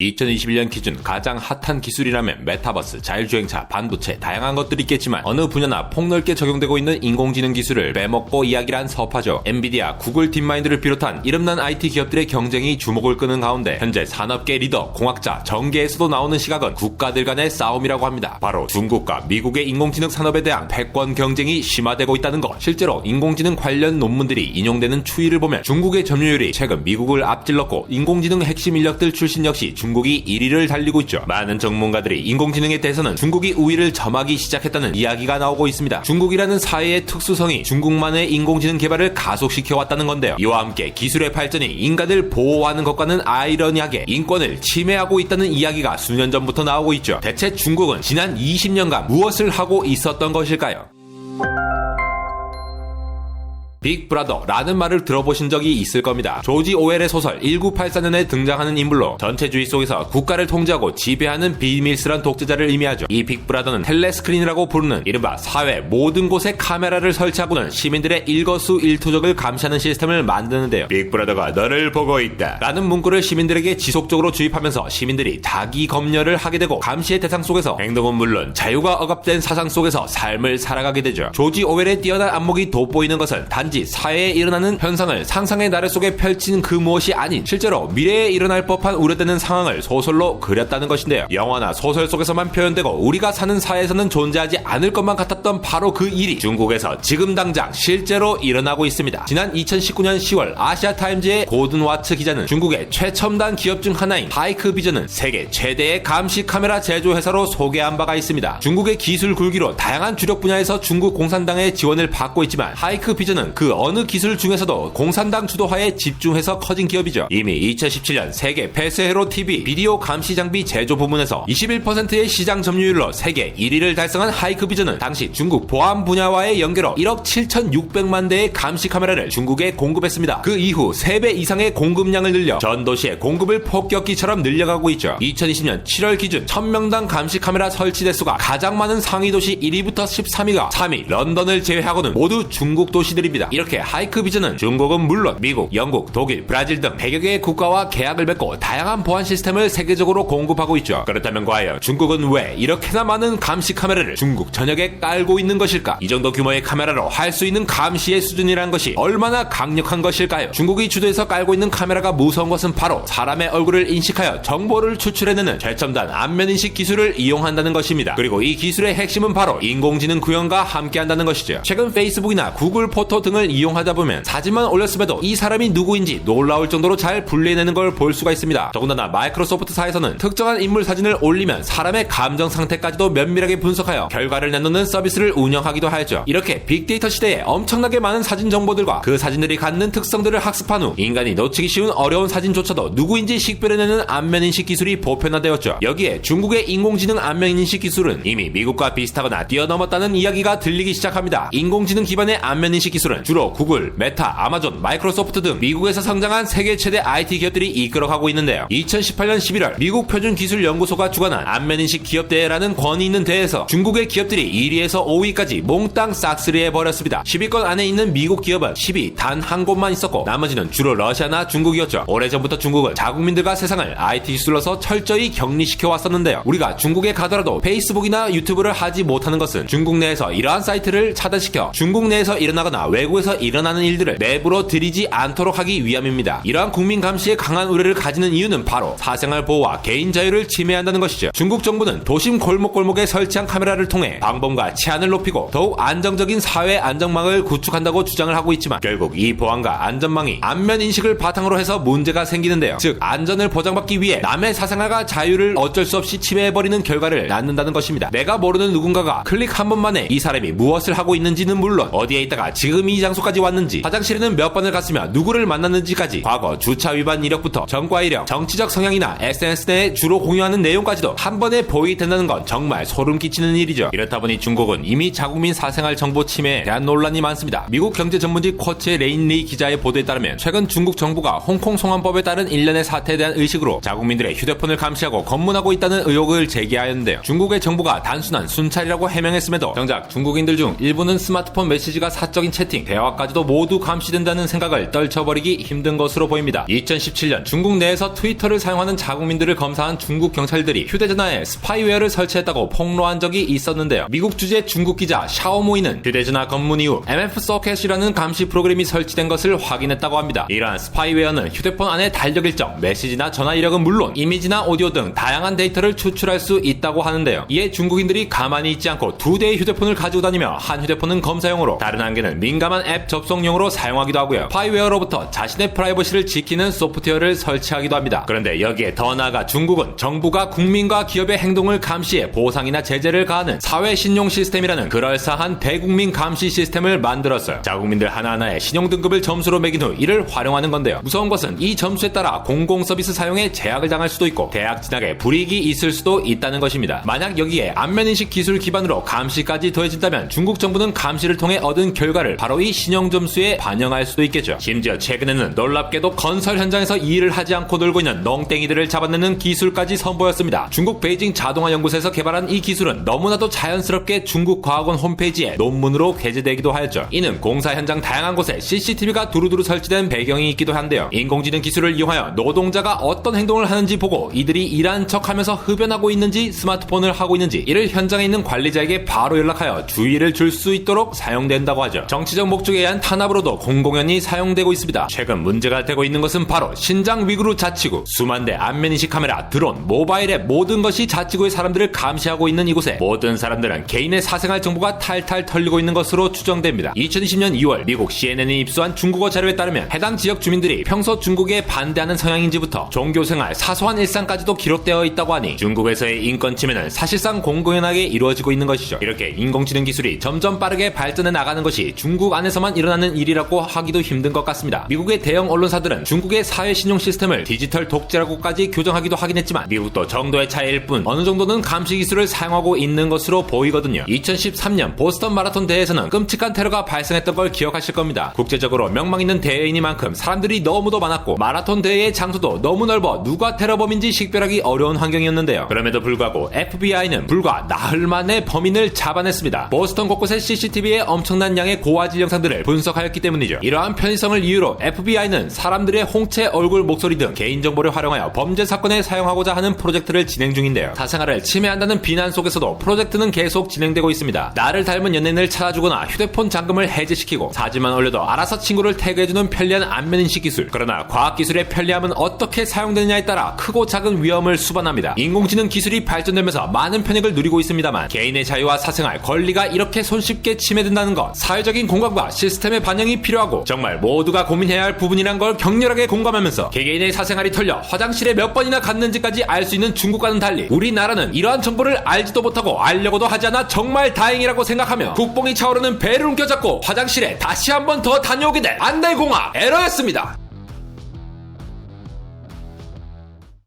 2021년 기준 가장 핫한 기술이라면 메타버스, 자율주행차, 반도체, 다양한 것들이 있겠지만 어느 분야나 폭넓게 적용되고 있는 인공지능 기술을 빼먹고 이야기를 한 서파죠. 엔비디아, 구글 딥마인드를 비롯한 이름난 IT 기업들의 경쟁이 주목을 끄는 가운데 현재 산업계 리더, 공학자, 정계에서도 나오는 시각은 국가들 간의 싸움이라고 합니다. 바로 중국과 미국의 인공지능 산업에 대한 패권 경쟁이 심화되고 있다는 것. 실제로 인공지능 관련 논문들이 인용되는 추이를 보면 중국의 점유율이 최근 미국을 앞질렀고 인공지능 핵심 인력들 출신 역시 중 국이 1위를 달리고 있죠. 많은 전문가들이 인공지능에 대해서는 중국이 우위를 점하기 시작했다는 이야기가 나오고 있습니다. 중국이라는 사회의 특수성이 중국만의 인공지능 개발을 가속시켜 왔다는 건데요. 이와 함께 기술의 발전이 인간을 보호하는 것과는 아이러니하게 인권을 침해하고 있다는 이야기가 수년 전부터 나오고 있죠. 대체 중국은 지난 20년간 무엇을 하고 있었던 것일까요? 빅브라더라는 말을 들어보신 적이 있을 겁니다. 조지 오웰의 소설 1984년에 등장하는 인물로 전체주의 속에서 국가를 통제하고 지배하는 비밀스런 독재자를 의미하죠. 이 빅브라더는 텔레스크린이라고 부르는 이른바 사회 모든 곳에 카메라를 설치하고는 시민들의 일거수일투족을 감시하는 시스템을 만드는데요. 빅브라더가 너를 보고 있다. 라는 문구를 시민들에게 지속적으로 주입하면서 시민들이 자기 검열을 하게 되고 감시의 대상 속에서 행동은 물론 자유가 억압된 사상 속에서 삶을 살아가게 되죠. 조지 오웰의 뛰어난 안목이 돋보이는 것은 단지 사회에 일어나는 현상을 상상의 나래 속에 펼친 그 무엇이 아닌 실제로 미래에 일어날 법한 우려되는 상황을 소설로 그렸다는 것인데요. 영화나 소설 속에서만 표현되고 우리가 사는 사회에서는 존재하지 않을 것만 같았던 바로 그 일이 중국에서 지금 당장 실제로 일어나고 있습니다. 지난 2019년 10월 아시아 타임즈의 고든 와츠 기자는 중국의 최첨단 기업 중 하나인 하이크 비전은 세계 최대의 감시 카메라 제조 회사로 소개한 바가 있습니다. 중국의 기술 굴기로 다양한 주력 분야에서 중국 공산당의 지원을 받고 있지만 하이크 비전은 그 어느 기술 중에서도 공산당 주도하에 집중해서 커진 기업이죠. 이미 2017년 세계 폐쇄회로 TV 비디오 감시 장비 제조 부문에서 21%의 시장 점유율로 세계 1위를 달성한 하이크 비전은 당시 중국 보안 분야와의 연계로 1억 7,600만 대의 감시 카메라를 중국에 공급했습니다. 그 이후 3배 이상의 공급량을 늘려 전 도시의 공급을 폭격기처럼 늘려가고 있죠. 2020년 7월 기준 1000명당 감시 카메라 설치 대수가 가장 많은 상위 도시 1위부터 13위가 3위 런던을 제외하고는 모두 중국 도시들입니다. 이렇게 하이크 비전은 중국은 물론 미국, 영국, 독일, 브라질 등 100여 개의 국가와 계약을 맺고 다양한 보안 시스템을 세계적으로 공급하고 있죠. 그렇다면 과연 중국은 왜 이렇게나 많은 감시 카메라를 중국 전역에 깔고 있는 것일까? 이 정도 규모의 카메라로 할 수 있는 감시의 수준이란 것이 얼마나 강력한 것일까요? 중국이 주도해서 깔고 있는 카메라가 무서운 것은 바로 사람의 얼굴을 인식하여 정보를 추출해내는 최첨단 안면 인식 기술을 이용한다는 것입니다. 그리고 이 기술의 핵심은 바로 인공지능 구현과 함께한다는 것이죠. 최근 페이스북이나 구글 포토 등을 이용하다 보면 사진만 올렸음에도 이 사람이 누구인지 놀라울 정도로 잘 분리해내는 걸 볼 수가 있습니다. 더군다나 마이크로소프트사에서는 특정한 인물 사진을 올리면 사람의 감정 상태까지도 면밀하게 분석하여 결과를 내놓는 서비스를 운영하기도 하죠. 이렇게 빅데이터 시대에 엄청나게 많은 사진 정보들과 그 사진들이 갖는 특성들을 학습한 후 인간이 놓치기 쉬운 어려운 사진조차도 누구인지 식별해내는 안면인식 기술이 보편화되었죠. 여기에 중국의 인공지능 안면인식 기술은 이미 미국과 비슷하거나 뛰어넘었다는 이야기가 들리기 시작합니다. 인공지능 기반의 안면인식 기술은 주로 구글, 메타, 아마존, 마이크로소프트 등 미국에서 성장한 세계 최대 IT 기업들이 이끌어가고 있는데요. 2018년 11월 미국 표준 기술 연구소가 주관한 안면인식 기업 대회라는 권위 있는 대회에서 중국의 기업들이 1위에서 5위까지 몽땅 싹쓸이 해 버렸습니다. 10위권 안에 있는 미국 기업은 10위 단 한 곳만 있었고 나머지는 주로 러시아나 중국이었죠. 오래전부터 중국은 자국민들과 세상을 IT 기술로서 철저히 격리시켜 왔었는데요. 우리가 중국에 가더라도 페이스북이나 유튜브를 하지 못하는 것은 중국 내에서 이러한 사이트를 차단시켜 중국 내에서 일어나거나 외국 에서 일어나는 일들을 내부로 들이지 않도록 하기 위함입니다. 이러한 국민 감시에 강한 우려를 가지는 이유는 바로 사생활 보호와 개인 자유를 침해한다는 것이죠. 중국 정부는 도심 골목골목에 설치한 카메라를 통해 방범과 치안을 높이고 더욱 안정적인 사회 안정망을 구축한다고 주장을 하고 있지만 결국 이 보안과 안전망이 안면 인식을 바탕으로 해서 문제가 생기는데요. 즉 안전을 보장받기 위해 남의 사생활과 자유를 어쩔 수 없이 침해해버리는 결과를 낳는다는 것입니다. 내가 모르는 누군가가 클릭 한 번만에 이 사람이 무엇을 하고 있는지는 물론 어디에 있다가 지금 이 장소까지 왔는지 화장실에는 몇 번을 갔으며 누구를 만났는지까지 과거 주차 위반 이력부터 전과 이력 정치적 성향이나 SNS 내에 주로 공유하는 내용까지도 한 번에 보이된다는 건 정말 소름 끼치는 일이죠. 이렇다 보니 중국은 이미 자국민 사생활 정보 침해에 대한 논란이 많습니다. 미국 경제 전문지 쿼츠의 레인 리 기자의 보도에 따르면 최근 중국 정부가 홍콩 송환법에 따른 일련의 사태에 대한 의식으로 자국민들의 휴대폰을 감시하고 검문하고 있다는 의혹을 제기하였는데요. 중국의 정부가 단순한 순찰이라고 해명했음에도 정작 중국인들 중 일부는 스마트폰 메시지가 사적인 채팅, 대화 대화까지도 모두 감시된다는 생각을 떨쳐버리기 힘든 것으로 보입니다. 2017년 중국 내에서 트위터를 사용하는 자국민들을 검사한 중국 경찰들이 휴대전화에 스파이웨어를 설치했다고 폭로한 적이 있었는데요. 미국 주재 중국 기자 샤오모이는 휴대전화 검문 이후 MF 서켓이라는 감시 프로그램이 설치된 것을 확인했다고 합니다. 이러한 스파이웨어는 휴대폰 안에 달력 일정, 메시지나 전화 이력은 물론 이미지나 오디오 등 다양한 데이터를 추출할 수 있다고 하는데요. 이에 중국인들이 가만히 있지 않고 두 대의 휴대폰을 가지고 다니며 한 휴대폰은 검사용으로 다른 한 개는 민감한 앱 접속용으로 사용하기도 하고요. 스파이웨어로부터 자신의 프라이버시를 지키는 소프트웨어를 설치하기도 합니다. 그런데 여기에 더 나아가 중국은 정부가 국민과 기업의 행동을 감시해 보상이나 제재를 가하는 사회 신용 시스템이라는 그럴싸한 대국민 감시 시스템을 만들었어요. 자국민들 하나하나의 신용 등급을 점수로 매긴 후 이를 활용하는 건데요. 무서운 것은 이 점수에 따라 공공 서비스 사용에 제약을 당할 수도 있고 대학 진학에 불이익이 있을 수도 있다는 것입니다. 만약 여기에 안면 인식 기술 기반으로 감시까지 더해진다면 중국 정부는 감시를 통해 얻은 결과를 바로 이 신용 점수에 반영할 수도 있겠죠. 심지어 최근에는 놀랍게도 건설 현장에서 일을 하지 않고 놀고 있는 농땡이들을 잡아내는 기술까지 선보였습니다. 중국 베이징 자동화 연구소에서 개발한 이 기술은 너무나도 자연스럽게 중국 과학원 홈페이지에 논문으로 게재되기도 하였죠. 이는 공사 현장 다양한 곳에 CCTV가 두루두루 설치된 배경이 있기도 한데요. 인공지능 기술을 이용하여 노동자가 어떤 행동을 하는지 보고 이들이 일한 척하면서 흡연하고 있는지 스마트폰을 하고 있는지 이를 현장에 있는 관리자에게 바로 연락하여 주의를 줄 수 있도록 사용된다고 하죠. 정치적 목 적에 의한 탄압으로도 공공연히 사용되고 있습니다. 최근 문제가 되고 있는 것은 바로 신장 위구르 자치구, 수만 대 안면인식 카메라, 드론, 모바일의 모든 것이 자치구의 사람들을 감시하고 있는 이곳에 모든 사람들은 개인의 사생활 정보가 탈탈 털리고 있는 것으로 추정됩니다. 2020년 2월 미국 CNN이 입수한 중국어 자료에 따르면 해당 지역 주민들이 평소 중국에 반대하는 성향인지부터 종교생활, 사소한 일상까지도 기록되어 있다고 하니 중국에서의 인권 침해는 사실상 공공연하게 이루어지고 있는 것이죠. 이렇게 인공지능 기술이 점점 빠르게 발전해 나가는 것이 중국 안에 서만 일어나는 일이라고 하기도 힘든 것 같습니다. 미국의 대형 언론사들은 중국의 사회 신용 시스템을 디지털 독재라고까지 교정하기도 하긴 했지만 미국도 정도의 차이일 뿐 어느 정도는 감시 기술을 사용하고 있는 것으로 보이거든요. 2013년 보스턴 마라톤 대회에서는 끔찍한 테러가 발생했던 걸 기억하실 겁니다. 국제적으로 명망 있는 대회이니만큼 사람들이 너무도 많았고 마라톤 대회의 장소도 너무 넓어 누가 테러범인지 식별하기 어려운 환경이었는데요. 그럼에도 불구하고 FBI는 불과 나흘 만에 범인을 잡아냈습니다. 보스턴 곳곳의 CCTV에 엄청난 양의 고화질 영상 들을 분석하였기 때문이죠. 이러한 편의성을 이유로 FBI는 사람들의 홍채, 얼굴, 목소리 등 개인정보를 활용하여 범죄 사건에 사용하고자 하는 프로젝트를 진행 중인데요. 사생활을 침해한다는 비난 속에서도 프로젝트는 계속 진행되고 있습니다. 나를 닮은 연예인을 찾아주거나 휴대폰 잠금을 해제시키고 사진만 올려도 알아서 친구를 태그해주는 편리한 안면인식 기술. 그러나 과학기술의 편리함은 어떻게 사용되느냐에 따라 크고 작은 위험을 수반합니다. 인공지능 기술이 발전되면서 많은 편익을 누리고 있습니다만 개인의 자유와 사생활, 권리가 이렇게 손쉽게 침해된다는 것, 사회적인 공감과 시스템의 반영이 필요하고 정말 모두가 고민해야 할 부분이란 걸 격렬하게 공감하면서 개개인의 사생활이 털려 화장실에 몇 번이나 갔는지까지 알 수 있는 중국과는 달리 우리나라는 이러한 정보를 알지도 못하고 알려고도 하지 않아 정말 다행이라고 생각하며 국뽕이 차오르는 배를 움켜잡고 화장실에 다시 한 번 더 다녀오게 된 안달공화 에러였습니다.